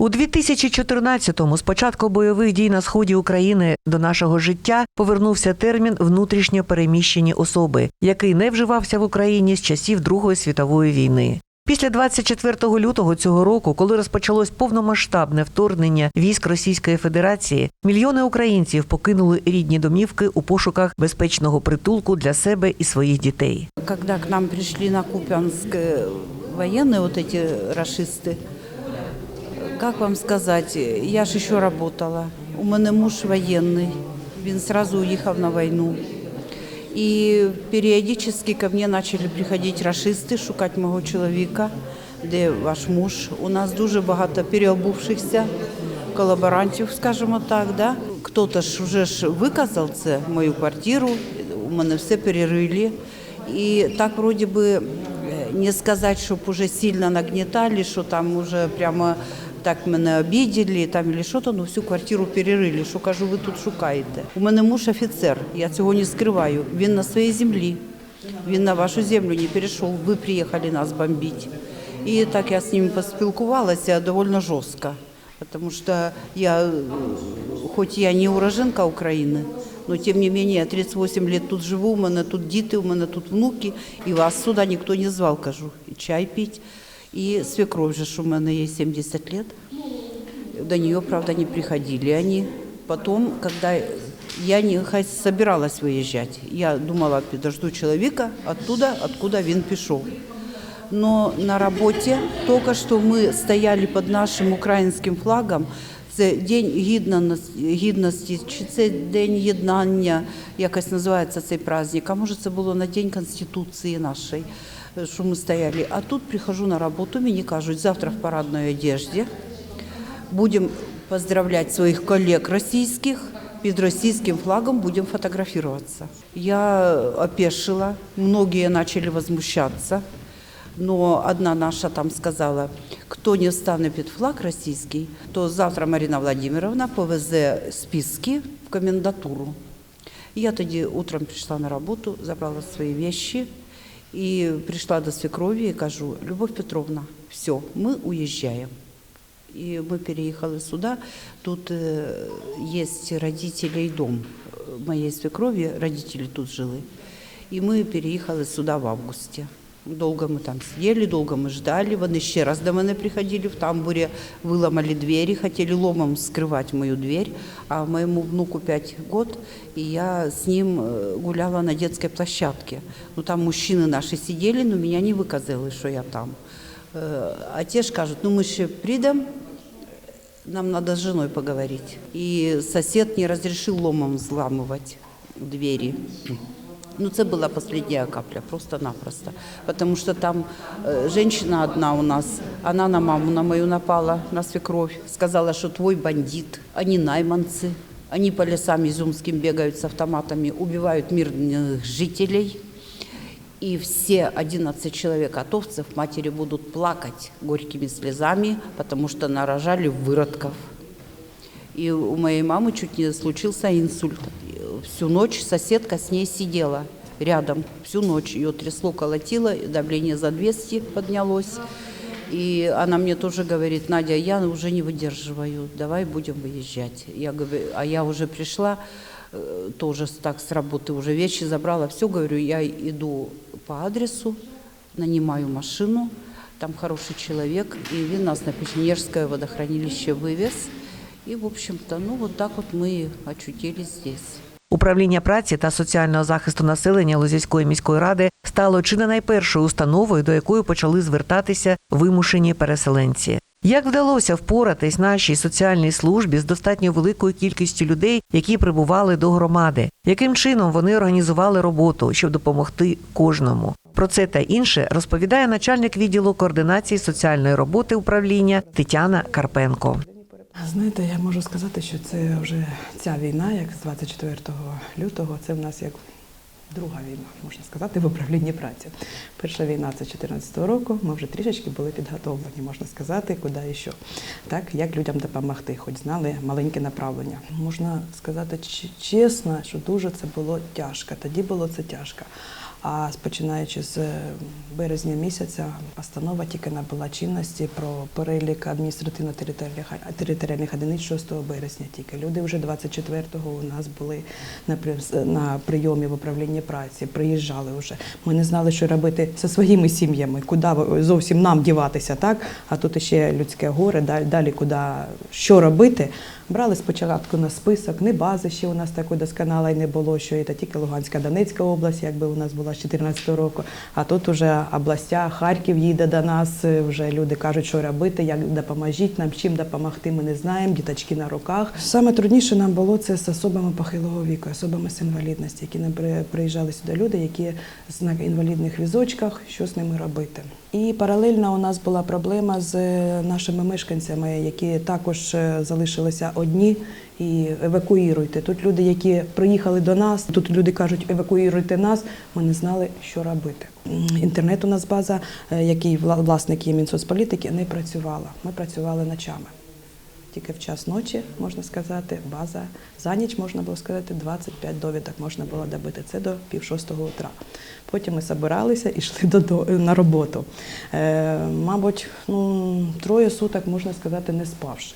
У 2014-му, з початку бойових дій на сході України до нашого життя, повернувся термін внутрішньо переміщені особи, який не вживався в Україні з часів Другої світової війни. Після 24 лютого цього року, коли розпочалось повномасштабне вторгнення військ Російської Федерації, мільйони українців покинули рідні домівки у пошуках безпечного притулку для себе і своїх дітей. Когда к нам пришли на Купянск э, военные, вот эти расисты, как вам сказать, я ж еще работала. У мене муж воєнний, він сразу уїхав на війну. І періодично ко мне почали приходити расисти, шукати мого чоловіка, де ваш муж. У нас дуже багато переобувшихся колаборантів, скажімо так. Да? Хто-то ж вже ж виказав це, мою квартиру, у мене все перерили. І так вроді би е, не сказати, щоб уже сильно нагнітали, що там уже прямо так мене обіділи, там или що то, ну всю квартиру перерили. Що кажу, ви тут шукаєте. У мене муж офіцер, я цього не скриваю. Він на своїй землі. Він на вашу землю не перейшов. Ви приїхали нас бомбити. І так я з ним поспілкувалася доволі жорстко. Потому что я, э, хоть я не уроженка України, но тем не менее я 38 лет тут живу, у мене тут діти, у мене тут внуки, і вас сюди ніхто не звав, кажу, і чай пить. І свекровь же, що у мене є 70 лет, до нее, правда, не приходили они. Потом, когда я не собиралась выезжать, я думала, подожду человека оттуда, откуда він пішов. Но на роботі тільки що ми стояли під нашим українським флагом. Це день гідності, чи це день єднання, якось називається цей праздник. А може це було на День Конституції нашої, е, що ми стояли. А тут прихожу на роботу, мені кажуть, завтра в парадній одежді будемо поздравляти своїх колег російських. Під російським флагом будемо фотографуватися. Я опешила, многие начали возмущаться. Но одна наша там сказала, хто не встане під флаг російський, то завтра Марина Владимировна повезе списки в комендатуру. І я тоді утром прийшла на роботу, забрала свої вещи і прийшла до свекрові і кажу, Любов Петровна, все, ми уїжджаємо. І ми переїхали сюди. Тут є родителей дом моєї свекрові, родителі тут жили. І ми переїхали сюди в августі. Довго ми там сиділи, довго ми ждали. Вони ще раз до мене приходили в тамбурі, виламали двері, хотіли ломом скривати мою двір. А моєму внуку 5 років, і я з ним е, гуляла на дитячій площадці. Ну там мужчини наші сиділи, але мене не виказали, що я там. А ті ж кажуть, ну ми ще прийдемо, нам надо с женой поговорить. И сосед не разрешил ломом взламывать двери. Ну, це була последняя капля, просто-напросто. Потому что там э, женщина одна у нас, она на маму, на мою напала, на свекровь, сказала, что твой бандит, они найманцы, они по лесам изюмским бегают с автоматами, убивают мирных жителей. И все 11 человек атовцев матери будут плакать горькими слезами, потому что нарожали выродков. И у моей мамы чуть не случился инсульт. Всю ночь соседка с ней сидела рядом. Всю ночь ее трясло, колотило, давление за 200 поднялось. И она мне тоже говорит, Надя, я уже не выдерживаю, давай будем выезжать. Я говорю, а я уже пришла, э, тоже так с работы уже вещи забрала, все, говорю, я иду по адресу, нанимаю машину, там хороший человек, и нас на Печенежское водохранилище вывез. И, в общем-то, ну вот так вот мы очутились здесь. Управління праці та соціального захисту населення Лозівської міської ради стало чи не найпершою установою, до якої почали звертатися вимушені переселенці. Як вдалося впоратись нашій соціальній службі з достатньо великою кількістю людей, які прибували до громади? Яким чином вони організували роботу, щоб допомогти кожному? Про це та інше розповідає начальник відділу координації соціальної роботи управління Тетяна Карпенко. Знаєте, я можу сказати, що це вже ця війна, як з 24 лютого, це в нас як друга війна, можна сказати, в управлінні праці. Перша війна це 14 року. Ми вже трішечки були підготовлені, можна сказати, куди і що. Так, як людям допомогти, хоч знали маленьке направлення. Можна сказати чесно, що дуже це було тяжко. Тоді було це тяжко. А починаючи з е, березня місяця, постанова тільки набула чинності про перелік адміністративно-територіальних територіальних одиниць 6 березня. Тільки люди вже 24-го у нас були на при- на прийомі в управлінні праці, приїжджали вже. Ми не знали, що робити зі своїми сім'ями, куди зовсім нам діватися, так? А тут ще людське горе, далі куди що робити. Брали спочатку на список, не бази ще у нас такої досконалої не було, що це тільки Луганська, Донецька область, якби у нас була з 2014 року. А тут вже областя, Харків їде до нас. е, Вже люди кажуть, що робити, як допоможіть нам, чим допомогти, ми не знаємо. Діточки на руках. Саме трудніше нам було це з особами похилого віку, особами з інвалідності, які при- приїжджали сюди люди, які на інвалідних візочках, що з ними робити. І паралельно у нас була проблема з е, нашими мешканцями, які також е, залишилися одні і евакуїруйте. Тут люди, які приїхали до нас, тут люди кажуть, евакуїруйте нас. Ми не знали, що робити. Інтернет у нас база, е, який вла- власник є Мінсоцполітики, не працювала. Ми працювали ночами. Тільки в час ночі, можна сказати, база. За ніч можна було сказати, 25 довідок можна було добити. Це до пів шостого утра. Потім ми збиралися і йшли на роботу. Е, мабуть, ну, троє суток, можна сказати, не спавши.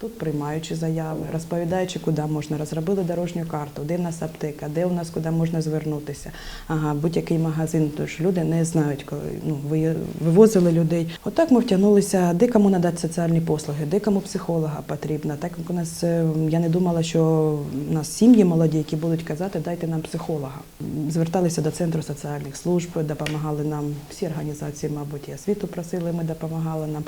Тут приймаючи заяви, розповідаючи, куди можна, розробили дорожню карту, де в нас аптека, де у нас куди можна звернутися. Ага, будь-який магазин, тож люди не знають, коли ну, ви- вивозили людей. Отак ми втягнулися, де кому надати соціальні послуги, де кому психолога потрібно. Так у нас е, я не думала, що у нас сім'ї молоді, які будуть казати, дайте нам психолога. Зверталися до центру соціальних служб, допомагали нам всі організації, мабуть, і освіту просили, ми допомагали нам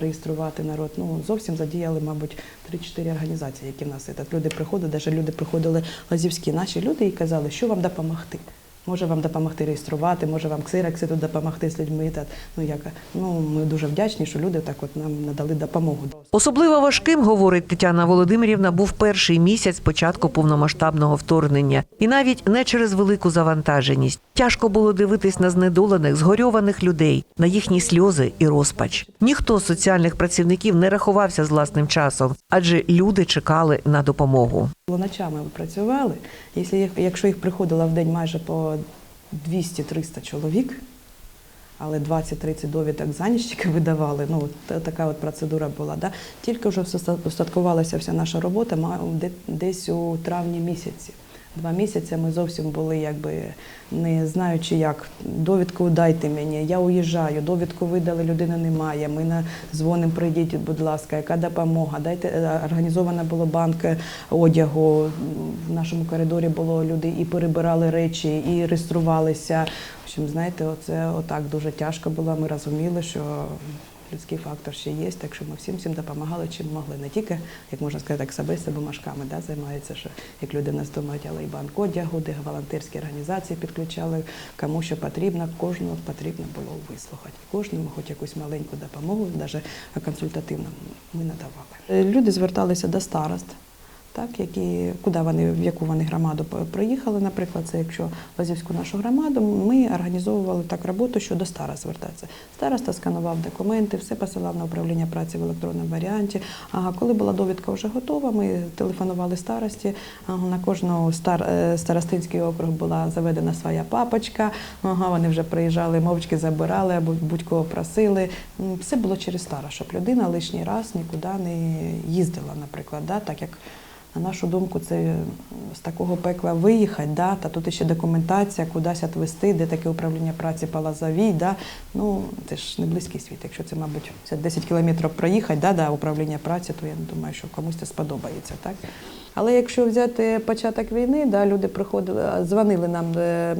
реєструвати народ. Ну зовсім задіяли, мабуть, 3-4 організації, які в нас є. Люди приходили, навіть люди приходили лазівські наші люди і казали, що вам допомогти. Може вам допомогти реєструвати, може вам ксерокси тут допомогти з людьми. Та, ну, як, ну, ми дуже вдячні, що люди так от нам надали допомогу. Особливо важким, говорить Тетяна Володимирівна, був перший місяць початку повномасштабного вторгнення, і навіть не через велику завантаженість. Тяжко було дивитись на знедолених, згорьованих людей, на їхні сльози і розпач. Ніхто з соціальних працівників не рахувався з власним часом, адже люди чекали на допомогу. Ночами ви працювали. Якщо їх, приходило в день майже по 200-300 чоловік, але 20-30 довідок за ніч видавали. Ну, от така от процедура була. Да? Тільки вже все устаткувалася вся наша робота десь у травні місяці. Два місяці ми зовсім були, якби не знаючи, як довідку дайте мені, я уїжджаю, довідку видали, людини немає. Ми на дзвонимо, прийдіть, будь ласка, яка допомога? Дайте е, організовано було банк е, одягу. В нашому коридорі було люди і перебирали речі, і реєструвалися. В общем, знаєте, оце отак дуже тяжко було. Ми розуміли, що людський фактор ще є, так що ми всім всім допомагали, чим могли. Не тільки, як можна сказати, так з бумажками да, займаються, що як люди в нас думають, але і банк одягу, де волонтерські організації підключали, кому що потрібно, кожного потрібно було вислухати. Кожному хоч якусь маленьку допомогу, навіть консультативну ми надавали. Е, Люди зверталися до старост. Так, які, куди вони, в яку вони громаду приїхали, наприклад, це якщо Лазівську нашу громаду, ми організовували так роботу, що до старост звертатися. Староста сканував документи, все посилав на управління праці в електронному варіанті. Ага, коли була довідка вже готова, ми телефонували старості. На кожного стар, е, старостинський округ була заведена своя папочка. Вони вже приїжджали, мовчки забирали або будь-кого просили. Все було через старост, щоб людина лишній раз нікуди не їздила, наприклад, да, так як. На нашу думку, це з такого пекла виїхати, да, та тут ще документація, кудись відвести, де таке управління праці по Да. Ну, це ж не близький світ. Якщо це, мабуть, це 10 кілометрів проїхати да, да, управління праці, то я не думаю, що комусь це сподобається. Так? Але якщо взяти початок війни, да, люди приходили, дзвонили нам е,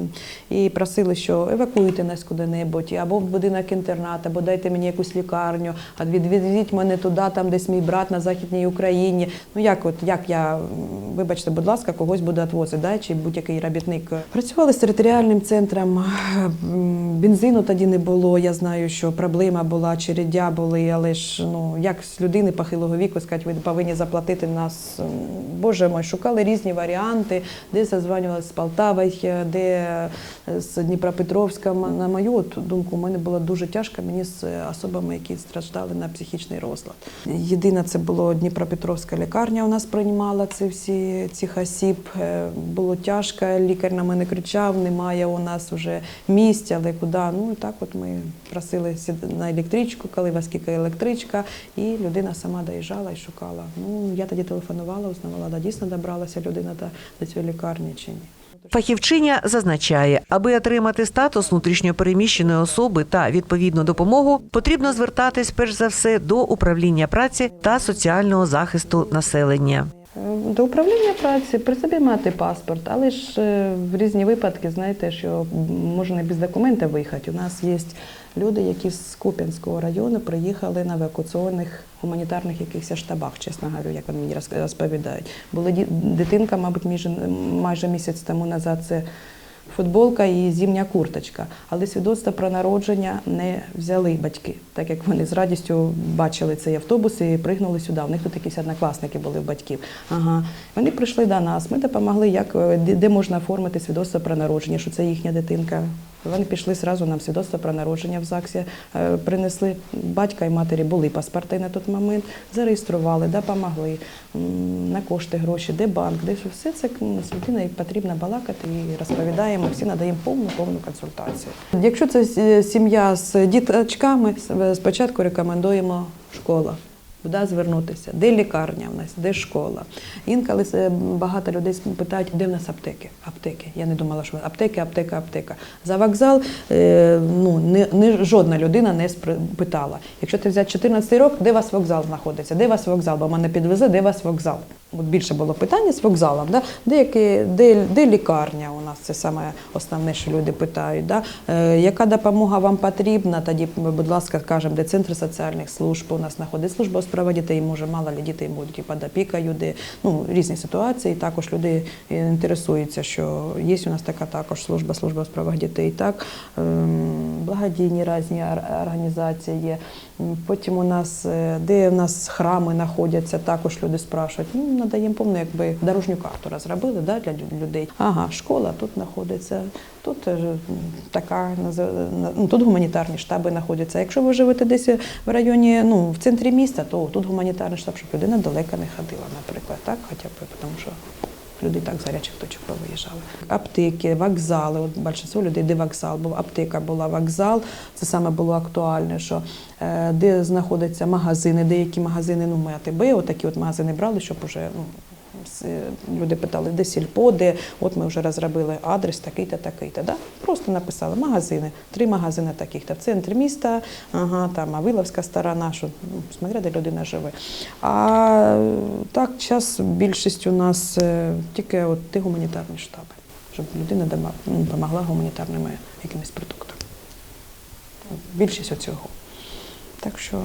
і просили, що евакуйте нас куди-небудь, або в будинок інтернат, або дайте мені якусь лікарню, а від- відведіть мене туди, там десь мій брат на Західній Україні. Ну як от як я, вибачте, будь ласка, когось буду відвозити, да, чи будь-який робітник. Працювали з територіальним центром, бензину тоді не було. Я знаю, що проблема була, чередя були, але ж ну як з людини похилого віку сказати, ви повинні заплатити нас. Боже мой, шукали різні варіанти, де зазванювалися з Полтави, де е, з Дніпропетровська. На мою думку, у мене було дуже тяжко мені з особами, які страждали на психічний розлад. Єдине, це було Дніпропетровська лікарня. У нас приймала. ці всі цих осіб. Е, Було тяжко, лікар на мене кричав, немає у нас вже місця, але куди. Ну і так от ми просили на електричку, коли вас скільки електричка, і людина сама доїжджала і шукала. Ну, я тоді телефонувала, узнавала, да, дійсно добралася людина до цієї лікарні чи ні. Фахівчиня зазначає, аби отримати статус внутрішньопереміщеної особи та відповідну допомогу, потрібно звертатись перш за все до управління праці та соціального захисту населення. До управління праці при собі мати паспорт, але ж е, в різні випадки знаєте, що можна без документів виїхати. У нас є люди, які з Куп'янського району приїхали на евакуаційних гуманітарних якихось штабах, чесно говорю, як вони мені розповідають. Була дитинка, мабуть, майже місяць тому назад. Це футболка і зімня курточка. Але свідоцтво про народження не взяли батьки, так як вони з радістю бачили цей автобус і пригнули сюди. У них тут якісь однокласники були в батьків. Ага. Вони прийшли до нас. Ми допомогли, як де можна оформити свідоцтво про народження, що це їхня дитинка. Вони пішли зразу нам свідоцтво про народження в ЗАГСі, е, принесли батька і матері були паспорти на той момент, зареєстрували, допомогли на кошти гроші, де банк, де все це з людиною потрібно балакати і розповідаємо, всі надаємо повну повну консультацію. Якщо це сім'я з діточками, спочатку рекомендуємо школа. Куди звернутися? Де лікарня в нас, де школа? Інколи багато людей питають, де в нас аптеки? Аптеки. Я не думала, що аптеки, аптека, аптека. За вокзал е, ну, не, не, жодна людина не питала. Якщо ти взяти 14 рік, де вас вокзал знаходиться? Де вас вокзал? Бо мене підвезе, де вас вокзал? От більше було питання з вокзалом. Да? Де, які, де, де лікарня у нас? Це саме основне, що люди питають. Да? Е, яка допомога вам потрібна? Тоді, будь ласка, кажемо, де центр соціальних служб у нас знаходить служба справа дітей, може, мало ли дітей будуть і під опікою, де ну, різні ситуації. Також люди е, інтересуються, що є у нас така також служба, служба у справах дітей. Так? Ем, Благодійні різні організації є. Потім у нас, е, де у нас храми знаходяться, також люди спрашують. Ну, надаємо повну, якби дорожню карту розробили да, для людей. Ага, школа тут знаходиться, тут е, така ну, тут гуманітарні штаби знаходяться. Якщо ви живете десь в районі, ну в центрі міста, то тут гуманітарний штаб, щоб людина далеко не ходила, наприклад, так, хоча б тому що. Люди так з гарячих точок повиїжджали. Аптеки, вокзали. От більшість людей, де вокзал був, аптека була вокзал. Це саме було актуальне, що е, де знаходяться магазини, деякі магазини, ну ми АТБ, отакі от магазини брали, щоб уже ну, люди питали, де сільпо, де от ми вже розробили адрес такий-то, такий-то. Да? Просто написали магазини, три магазини таких-то в центрі міста, ага, там Авиловська сторона, що ну, смотря, де людина живе. А так, час більшість у нас е, тільки от ті гуманітарні штаби, щоб людина ну, допомогла гуманітарними якимись продуктами. Більшість оцього. Так що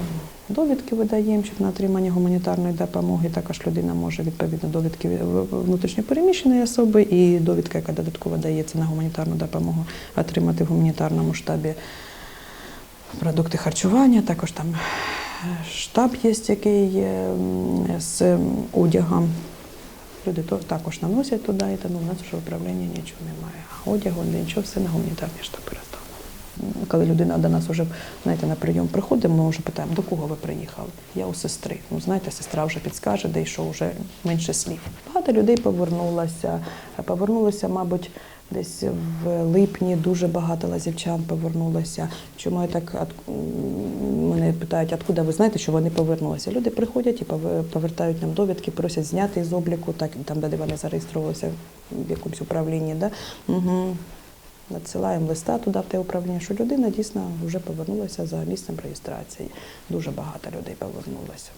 довідки видаємо, щоб на отримання гуманітарної допомоги також людина може відповідно довідки внутрішньопереміщеної особи і довідка, яка додатково дається на гуманітарну допомогу, отримати в гуманітарному штабі продукти харчування. Також там е, штаб є, який м, з одягом. Люди також наносять туди, і тому в нас вже управління нічого немає. Одягу, нічого, все на гуманітарні штаби роздано. Коли людина до нас вже знаєте, на прийом приходить, ми вже питаємо, до кого ви приїхали? Я у сестри. Ну, знаєте, сестра вже підскаже, де йшов вже менше слів. Багато людей повернулося. Повернулося, мабуть, десь в липні дуже багато лазівчан повернулося. Чому я так мене питають, откуда ви знаєте, що вони повернулися? Люди приходять і повертають нам довідки, просять зняти з обліку, так там, де вони зареєструвалися в якомусь управлінні. Да? Угу. Надсилаємо листа туди в те управління, що людина дійсно вже повернулася за місцем реєстрації. Дуже багато людей повернулося.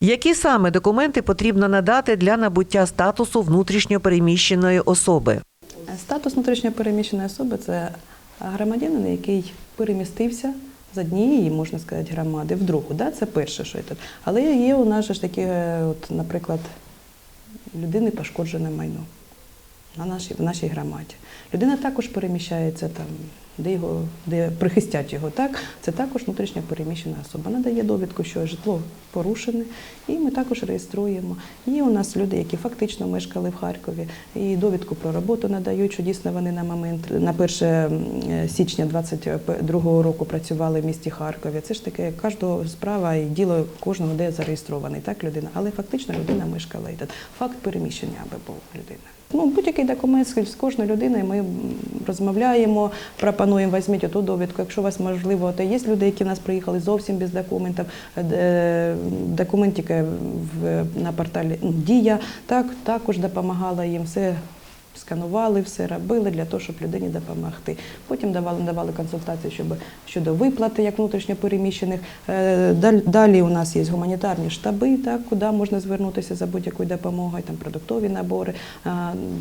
Які саме документи потрібно надати для набуття статусу внутрішньопереміщеної особи? Статус внутрішньопереміщеної особи це громадянин, який перемістився з однієї, можна сказати, громади в другу. Да? Це перше, що тут. Але є у нас ж такі, е, от, наприклад, людини пошкоджене майно на нашій, в нашій громаді. Людина також переміщається там де його де прихистять його. Так це також внутрішньо переміщена особа. Надає довідку, що житло порушене, і ми також реєструємо. Є у нас люди, які фактично мешкали в Харкові, і довідку про роботу надають, що дійсно вони на момент на 1 січня 22 року працювали в місті Харкові. Це ж таке кожного справа і діло кожного де зареєстрований, так людина, але фактично людина мешкала. І факт переміщення аби був людини. Ну, будь-який документ з кожною людиною ми розмовляємо, пропонуємо візьміть оту довідку. Якщо у вас можливо, то є люди, які в нас приїхали зовсім без документів. Документи в на порталі Дія так також допомагала їм все. Сканували, все робили для того, щоб людині допомогти. Потім давали, давали консультації щоб, щодо виплати як внутрішньопереміщених. Е, Далі у нас є гуманітарні штаби, так, куди можна звернутися за будь-якою допомогою, там продуктові набори,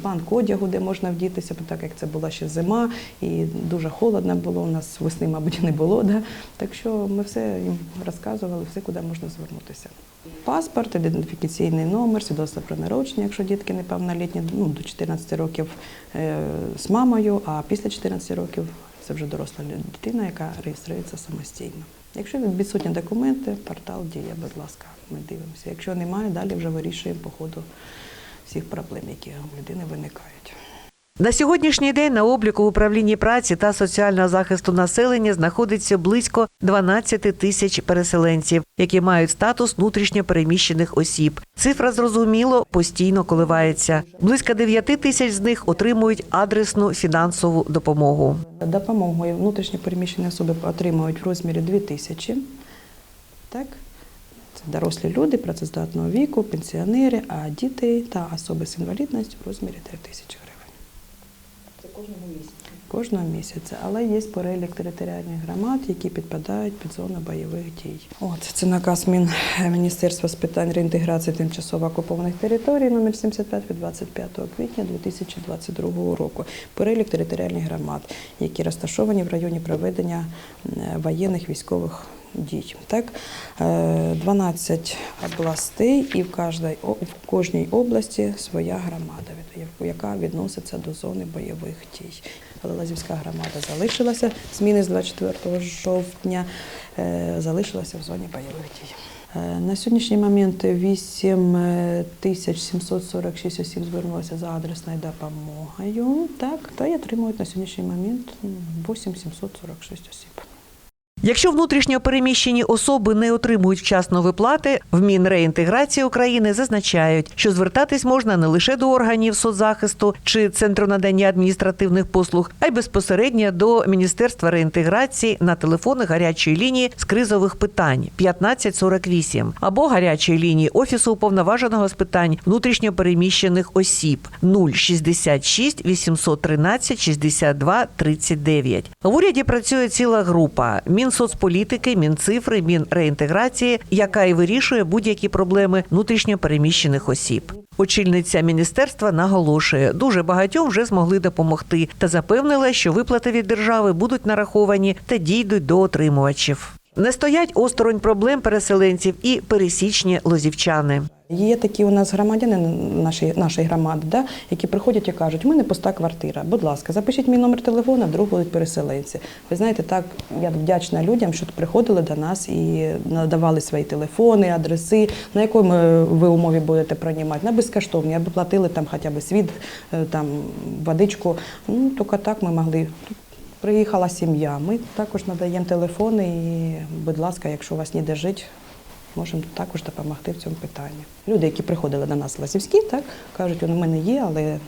банк одягу, де можна вдітися, так як це була ще зима і дуже холодно було. У нас весни, мабуть, не було. Да? Так що ми все їм розказували, все, куди можна звернутися. Паспорт, ідентифікаційний номер, свідоцтво про народження, якщо дітки неповнолітні, ну, до 14 років е, з мамою, а після 14 років це вже доросла дитина, яка реєструється самостійно. Якщо відсутні документи, портал діє, будь ласка, ми дивимося. Якщо немає, далі вже вирішуємо по ходу всіх проблем, які у людини виникають. На сьогоднішній день на обліку в управлінні праці та соціального захисту населення знаходиться близько 12 тисяч переселенців, які мають статус внутрішньо переміщених осіб. Цифра зрозуміло постійно коливається. Близько 9 тисяч з них отримують адресну фінансову допомогу. Допомогу внутрішньо переміщені особи отримують в розмірі 2 тисячі. Так? Це дорослі люди працездатного віку, пенсіонери, а діти та особи з інвалідністю в розмірі 3 тисячі кожного місяця. Кожного місяця, але є перелік територіальних громад, які підпадають під зону бойових дій. От це наказ Мін Міністерства з питань реінтеграції тимчасово окупованих територій номер 75 від 25 квітня 2022 року. Перелік територіальних громад, які розташовані в районі проведення е, воєнних військових. Дій так Е, 12 областей, і в кожній в кожній області своя громада, яка відноситься до зони бойових дій. Але Лазівська громада залишилася. Зміни з 24 жовтня е, залишилася в зоні бойових дій. Е, На сьогоднішній момент 8 е, тисяч 746 осіб звернулося за адресною допомогою. Так, та й отримують на сьогоднішній момент м, 8 746 осіб. Якщо внутрішньо переміщені особи не отримують вчасно виплати, в Мінреінтеграції України зазначають, що звертатись можна не лише до органів соцзахисту чи центру надання адміністративних послуг, а й безпосередньо до Міністерства реінтеграції на телефони гарячої лінії з кризових питань 1548 або гарячої лінії офісу уповноваженого з питань внутрішньо переміщених осіб 066 813 62 39. В уряді працює ціла група Мінсоцполітики, Мінцифри, Мінреінтеграції, яка і вирішує будь-які проблеми внутрішньо переміщених осіб. Очільниця міністерства наголошує, дуже багатьом вже змогли допомогти та запевнила, що виплати від держави будуть нараховані та дійдуть до отримувачів. Не стоять осторонь проблем переселенців і пересічні лозівчани. Є такі у нас громадяни нашої, нашої громади, да, які приходять і кажуть, у мене пуста квартира. Будь ласка, запишіть мій номер телефону, вдруг будуть переселенці. Ви знаєте, так я вдячна людям, що приходили до нас і надавали свої телефони, адреси, на якому ви умові будете приймати, на безкоштовні, аби платили там хоча б світ, е, там водичку. Ну, тільки так ми могли. Приїхала сім'я. Ми також надаємо телефони і, будь ласка, якщо у вас ніде жити, можемо також допомогти в цьому питанні. Люди, які приходили до нас в Лазівські, так кажуть, у мене є, але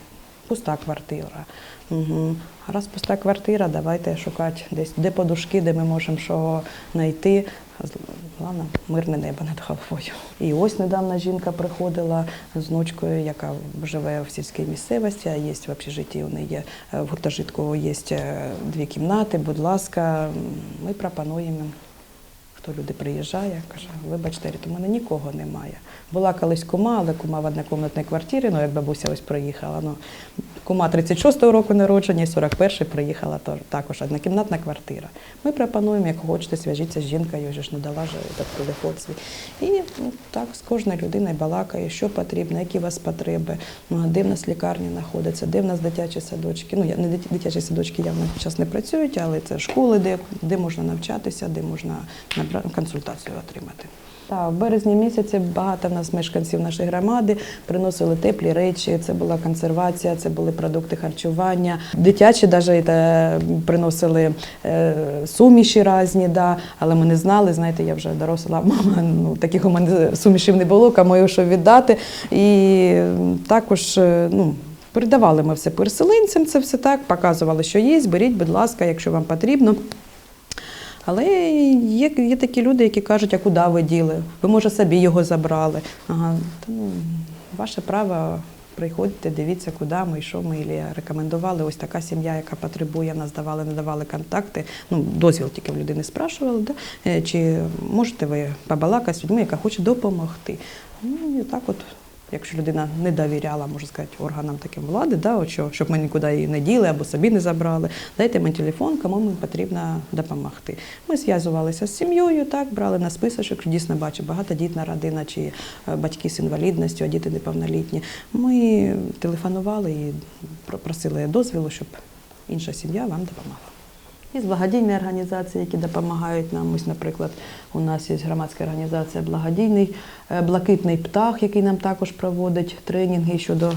пуста квартира. Угу. Раз пуста квартира, давайте шукати десь, де подушки, де ми можемо що знайти. Головне, мирне небо над головою. І ось недавно жінка приходила з внучкою, яка живе в сільській місцевості, а є в общежитті, у неї є е, в гуртожитку є е, дві кімнати, будь ласка, ми пропонуємо хто люди приїжджають, каже, вибачте, Ріт, у мене нікого немає. Була колись кума, але кума в однокомнатній квартирі, ну як бабуся ось приїхала. Ну, кума 36-го року народження і 41-й приїхала також однокімнатна квартира. Ми пропонуємо, як хочете, зв'яжіться з жінкою, я ж не дала телефон свій. І ну, так з кожною людиною балакає, що потрібно, які у вас потреби, ну, де в нас лікарні знаходяться, де в нас дитячі садочки. Ну, я не дит- дитячі садочки явно зараз не працюють, але це школи, де, де можна навчатися, де можна консультацію отримати. Так, в березні місяці багато в нас мешканців нашої громади приносили теплі речі. Це була консервація, це були продукти харчування. Дитячі навіть приносили е, суміші різні, да, але ми не знали. Знаєте, я вже доросла мама. Ну таких у мене сумішів не було, кому що віддати. І також е, ну. Передавали ми все переселенцям, це все так, показували, що є, беріть, будь ласка, якщо вам потрібно. Але є, є такі люди, які кажуть, а куди ви діли? Ви, може, собі його забрали. Ага, та, ну, ваше право. Приходьте, дивіться, куди ми, і що ми Ілі рекомендували. Ось така сім'я, яка потребує, нас давали, не давали контакти. Ну, дозвіл тільки в людини спрашували, да? Е, чи можете ви побалакати з людьми, яка хоче допомогти. Ну, і так от, якщо людина не довіряла, можна сказати, органам таким влади, да, от що, щоб ми нікуди її не діли або собі не забрали, дайте мені телефон, кому мені потрібно допомогти. Ми зв'язувалися з сім'єю, так, брали на списочок, дійсно бачу, багатодітна родина чи е, батьки з інвалідністю, а діти неповнолітні. Ми телефонували і про- просили дозволу, щоб інша сім'я вам допомагала. Є благодійні організації, які допомагають нам. Ось, наприклад, у нас є громадська організація Благодійний е, Блакитний птах, який нам також проводить тренінги щодо е,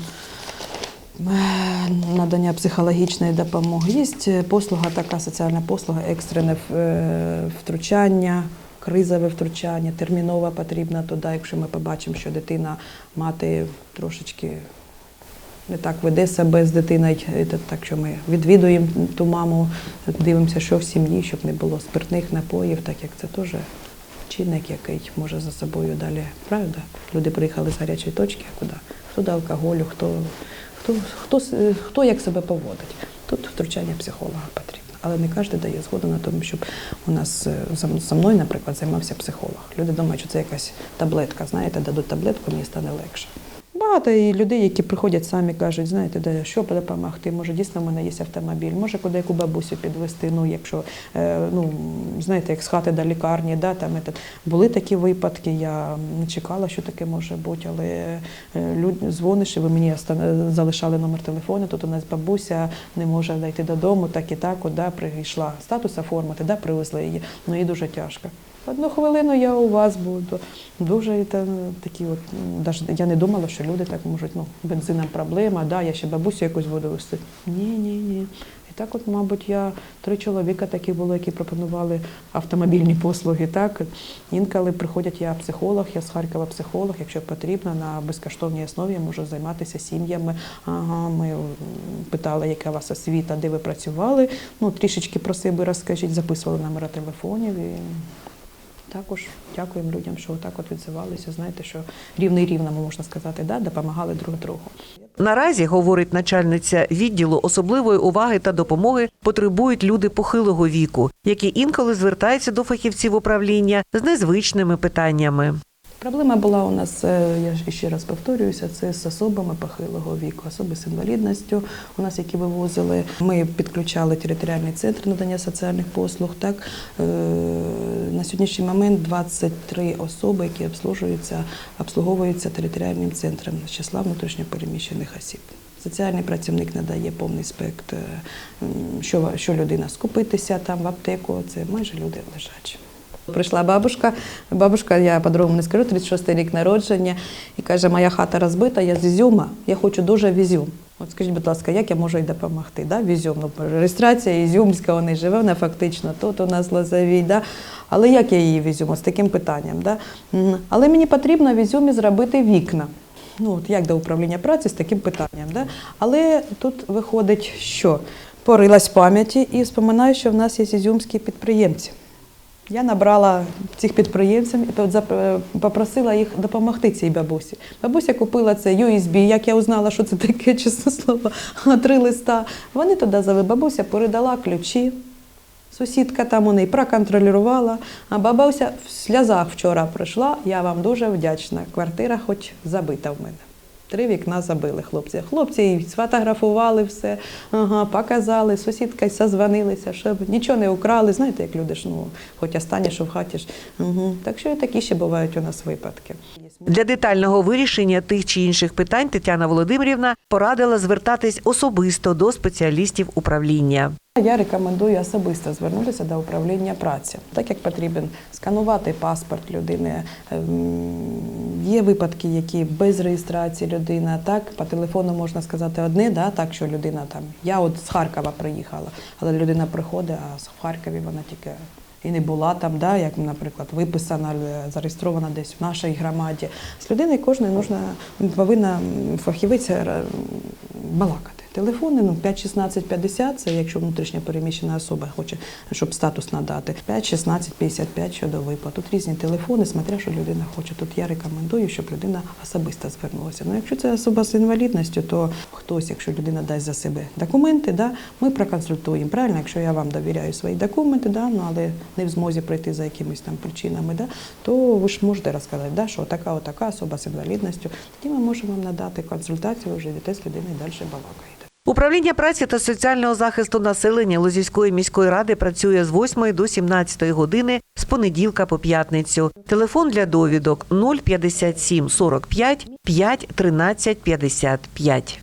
надання психологічної допомоги. Є послуга, така соціальна послуга, екстрене е, втручання. Кризове втручання, терміново потрібно туди, якщо ми побачимо, що дитина мати трошечки не так веде себе з дитиною, так що ми відвідуємо ту маму, дивимося, що в сім'ї, щоб не було спиртних напоїв, так як це теж чинник, який може за собою далі. Правда? Люди приїхали з гарячої точки, а куди? Хто до алкоголю, хто, хто, хто, хто як себе поводить. Тут втручання психолога потрібно. Але не кожен дає згоду на тому, щоб у нас е, за мною, наприклад, займався психолог. Люди думають, що це якась таблетка. Знаєте, дадуть таблетку, мені стане легше. Багато і людей, які приходять самі кажуть, знаєте, де що допомогти, може дійсно в мене є автомобіль, може куди яку бабусю підвести. Ну, якщо е, ну знаєте, як з хати до лікарні, да, там етат. були такі випадки. Я не чекала, що таке може бути, але е, люд, дзвониш, і ви мені залишали номер телефону. Тут у нас бабуся не може дійти додому, так і так, да, прийшла статус оформити, да, привезли її. Ну і дуже тяжко. Одну хвилину я у вас буду. Дуже та, такі от, м, даже я не думала, що люди так можуть, ну, бензином проблема, да, я ще бабусю якусь буду вести. Ні, ні, ні. І так, от, мабуть, я три чоловіка такі були, які пропонували автомобільні послуги. Так інколи приходять я психолог, я з Харкова психолог. Якщо потрібно, на безкоштовній основі я можу займатися сім'ями. Ага, ми питали, яка у вас освіта, де ви працювали. Ну трішечки про себе розкажіть, записували номери телефонів. І також дякуємо людям, що отак от відзивалися. Знаєте, що рівний рівному можна сказати, да, допомагали друг другу. Наразі, говорить начальниця відділу, особливої уваги та допомоги потребують люди похилого віку, які інколи звертаються до фахівців управління з незвичними питаннями. Проблема була у нас, е, я ще раз повторююся, це з особами похилого віку, особи з інвалідністю, у нас які вивозили. Ми підключали територіальний центр надання соціальних послуг. Так Е, на сьогоднішній момент 23 особи, які обслуговуються, обслуговуються територіальним центром з числа внутрішньопереміщених осіб. Соціальний працівник надає повний спектр, що, що людина скупитися там в аптеку. Це майже люди лежачі. Прийшла бабушка, бабушка, я по-другому не скажу, 36 рік народження, і каже, моя хата розбита, я з Ізюма, я хочу дуже в Ізюм. От скажіть, будь ласка, як я можу їй допомогти? Да? В Ізюм, ну, реєстрація Ізюмська, вона живе, вона фактично тут у нас Лозовій. Да? Але як я її в Ізюм? З таким питанням. Да? Але мені потрібно в Ізюмі зробити вікна. Ну, от як до управління праці з таким питанням. Да? Але тут виходить, що порилась в пам'яті і споминаю, що в нас є ізюмські підприємці. Я набрала цих підприємців і попросила їх допомогти цій бабусі. Бабуся купила це USB, як я узнала, що це таке, чесне слово, три листа. Вони туди завели. Бабуся передала ключі. Сусідка там у неї проконтролювала, а бабуся в сльозах вчора прийшла. Я вам дуже вдячна. Квартира хоч забита в мене. Три вікна забили хлопці. Хлопці і сфотографували все, ага, показали, сусідка созвонилися, щоб нічого не украли. Знаєте, як люди ж, ну, хоч останнє, що в хаті ж. Угу. Так що і такі ще бувають у нас випадки. Для детального вирішення тих чи інших питань Тетяна Володимирівна порадила звертатись особисто до спеціалістів управління. Я рекомендую особисто звернутися до управління праці, так як потрібен сканувати паспорт людини. ем, Є випадки, які без реєстрації людина, так по телефону можна сказати одне, да, так що людина там. Я от з Харкова приїхала, але людина приходить, а в Харкові вона тільки і не була там, да, як, наприклад, виписана, е, зареєстрована десь в нашій громаді. З людиною кожної повинна фахівець е, балакати. Телефони ну 5 16 50 це якщо внутрішньо переміщена особа хоче, щоб статус надати. 5 16 55 щодо виплат. Тут різні телефони, смотря що людина хоче. Тут я рекомендую, щоб людина особисто звернулася. Ну якщо це особа з інвалідністю, то хтось, якщо людина дасть за себе документи, да, ми проконсультуємо. Правильно, якщо я вам довіряю свої документи, да, ну але не в змозі пройти за якимись там причинами, да, то ви ж можете розказати, да, що така, отака особа з інвалідністю. Тоді ми можемо вам надати консультацію, вже йдете з людиною далі балакаєте. Управління праці та соціального захисту населення Лозівської міської ради працює з 8 до 17 години з понеділка по п'ятницю. Телефон для довідок 057 45 5 13 55.